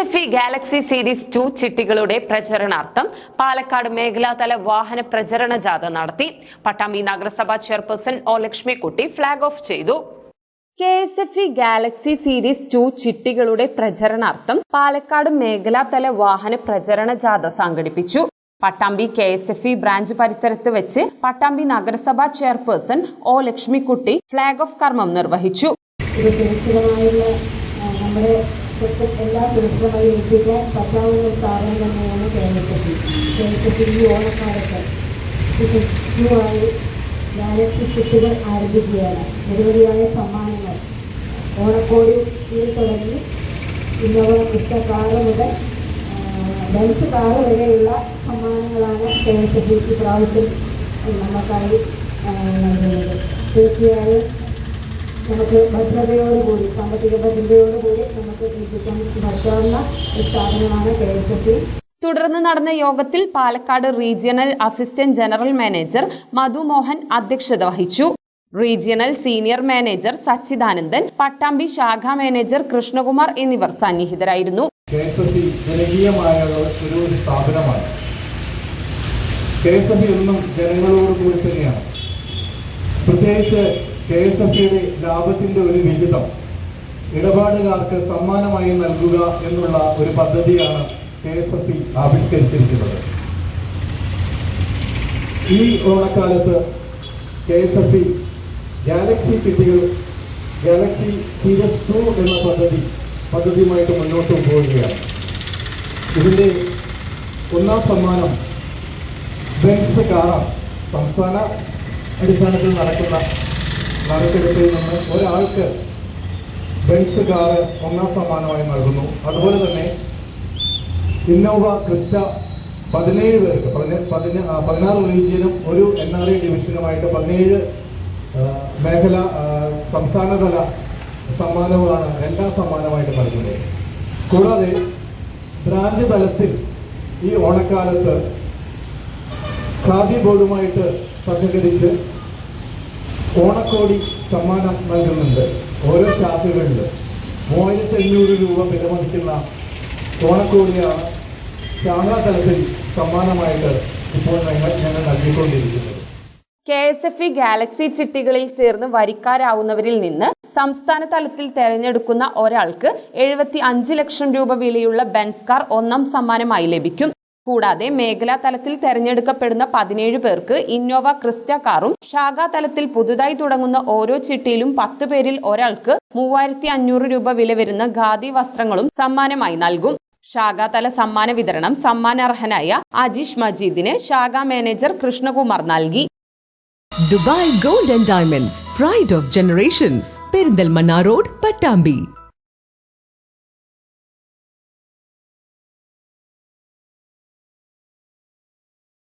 E Galaxy series two ചിട്ടികളുടെ പ്രചരണാർത്ഥം പാലക്കാട് മേഖലാതല വാഹന പ്രചരണ ജാഥ നടത്തി. പട്ടാമ്പി നഗരസഭാ chairperson O Lakshmikutty flag off ചെയ്തു. K S F E Galaxy series two ചിട്ടികളുടെ പ്രചരണാർത്ഥം പാലക്കാട് മേഖലാതല വാഹന പ്രചരണ ജാഥ സംഘടിപ്പിച്ചു. Pattambi K S F E branch പരിസരത്ത് വെച്ച് പട്ടാമ്പി നഗരസഭാ chairperson O Lakshmikutty flag off കർമ്മം നിർവഹിച്ചു. നമ്മുടെ സ്വത്ത് എല്ലാ സുരക്ഷിതമായി എത്തിക്കാൻ പറ്റാവുന്ന ഒരു സ്ഥാപനം തന്നെയാണ് കേരളത്തിൽ കേരളത്തിൽ ഈ ഓണക്കാലത്ത് സുഖമായി ഗാലക്സി ചിട്ടുകൾ ആരംഭിക്കുകയാണ് നിരവധിയായ സമ്മാനങ്ങൾ ഓണക്കോടി തുടങ്ങി ഇന്നോവ മിസ്റ്റ കാറ് മുതൽ ബെൻസ് കാറ് വരെയുള്ള സമ്മാനങ്ങളാണ് കെ എസ് എഫ് ഇപ്രാവശ്യം നമുക്കായി നൽകുന്നത് തീർച്ചയായും നമുക്ക് ഭദ്രതയോടുകൂടി സാമ്പത്തിക ഭദ്രതയോടുകൂടി നമുക്ക് എത്തിക്കാൻ പറ്റാവുന്ന ഒരു സ്ഥാപനമാണ് കെ എസ് എഫ് തുടർന്ന് നടന്ന യോഗത്തിൽ Palakkad regional assistant general manager Madhu Mohan അധ്യക്ഷത വഹിച്ചു. Regional senior manager Sachidanandan Pattambi ശാഖാ മാനേജർ കൃഷ്ണകുമാർ എന്നിവർ സന്നിഹിതരായിരുന്നു. ഒരു ഒരു സ്ഥാപനമാണ്. കെ എസ് എന്നും ജനങ്ങളോട് കൂടി തന്നെയാണ്. പ്രത്യേകിച്ച് കെ എസ് എഫ് ഐയുടെ ലാഭത്തിന്റെ ഒരു വിഹിതം ഇടപാടുകാർക്ക് സമ്മാനമായി നൽകുക എന്നുള്ള ഒരു പദ്ധതിയാണ് കെ എസ് എഫ് ആവിഷ്കരിച്ചിരിക്കുന്നത്. ഈ ഓണക്കാലത്ത് കെ എസ് എഫ് ഗാലക്സി ചിട്ടികൾ ഗാലക്സി സീരീസ് ടു എന്ന പദ്ധതി പദ്ധതിയുമായിട്ട് മുന്നോട്ട് പോവുകയാണ്. ഇതിന്റെ ഒന്നാം സമ്മാനം ബെൻസ് കാറാണ്. സംസ്ഥാന അടിസ്ഥാനത്തിൽ നടക്കുന്ന നറുക്കെടുപ്പിൽ നിന്ന് ഒരാൾക്ക് ബെൻസ് കാറ് ഒന്നാം സമ്മാനമായി നൽകുന്നു. അതുപോലെ തന്നെ ഇന്നോവ ക്രിസ്റ്റ പതിനേഴ് പേർക്ക് പതിന- പതിനാറ് റീജിയനും ഒരു എൻ ആർ ഐ ഡിവിഷനുമായിട്ട് പതിനേഴ് മേഖല സംസ്ഥാനതല സമ്മാനങ്ങളാണ് രണ്ടാം സമ്മാനമായിട്ട് നൽകുന്നത്. കൂടാതെ ബ്രാഞ്ച് തലത്തിൽ ഈ ഓണക്കാലത്ത് ഖാദി ബോർഡുമായിട്ട് സഹകരിച്ച് ഓണക്കോടി സമ്മാനം നൽകുന്നുണ്ട്. ഓരോ ഷാപ്പുകളിലും മൂവായിരത്തി അഞ്ഞൂറ് രൂപ വിലമതിക്കുന്ന ഓണക്കോടിയാണ് ശാഖാ തലത്തിൽ സമ്മാനമായിട്ട് ഇപ്പോൾ ഞങ്ങൾ ഞങ്ങൾ നൽകിക്കൊണ്ടിരിക്കുന്നത്. K S F E Galaxy ചിട്ടികളിൽ ചേർന്ന് വരിക്കാരാവുന്നവരിൽ നിന്ന് സംസ്ഥാന തലത്തിൽ തെരഞ്ഞെടുക്കുന്ന ഒരാൾക്ക് എഴുപത്തി അഞ്ച് ലക്ഷം രൂപ വിലയുള്ള ബെൻസ് കാർ ഒന്നാം സമ്മാനമായി ലഭിക്കും. കൂടാതെ മേഖലാ തലത്തിൽ തെരഞ്ഞെടുക്കപ്പെടുന്ന പതിനേഴ് പേർക്ക് ഇന്നോവ ക്രിസ്റ്റ കാറും ശാഖാ തലത്തിൽ പുതുതായി തുടങ്ങുന്ന ഓരോ ചിട്ടിയിലും പത്ത് പേരിൽ ഒരാൾക്ക് മൂവായിരത്തി അഞ്ഞൂറ് രൂപ വില വരുന്ന ഖാദി വസ്ത്രങ്ങളും സമ്മാനമായി നൽകും ശാഖാതല സമ്മാന വിതരണം സമ്മാനർഹനായ അജീഷ് മജീദിന് ശാഖാ മാനേജർ കൃഷ്ണകുമാർ നൽകി Dubai gold and diamonds pride of generations Perinthalmanna road Pattambi.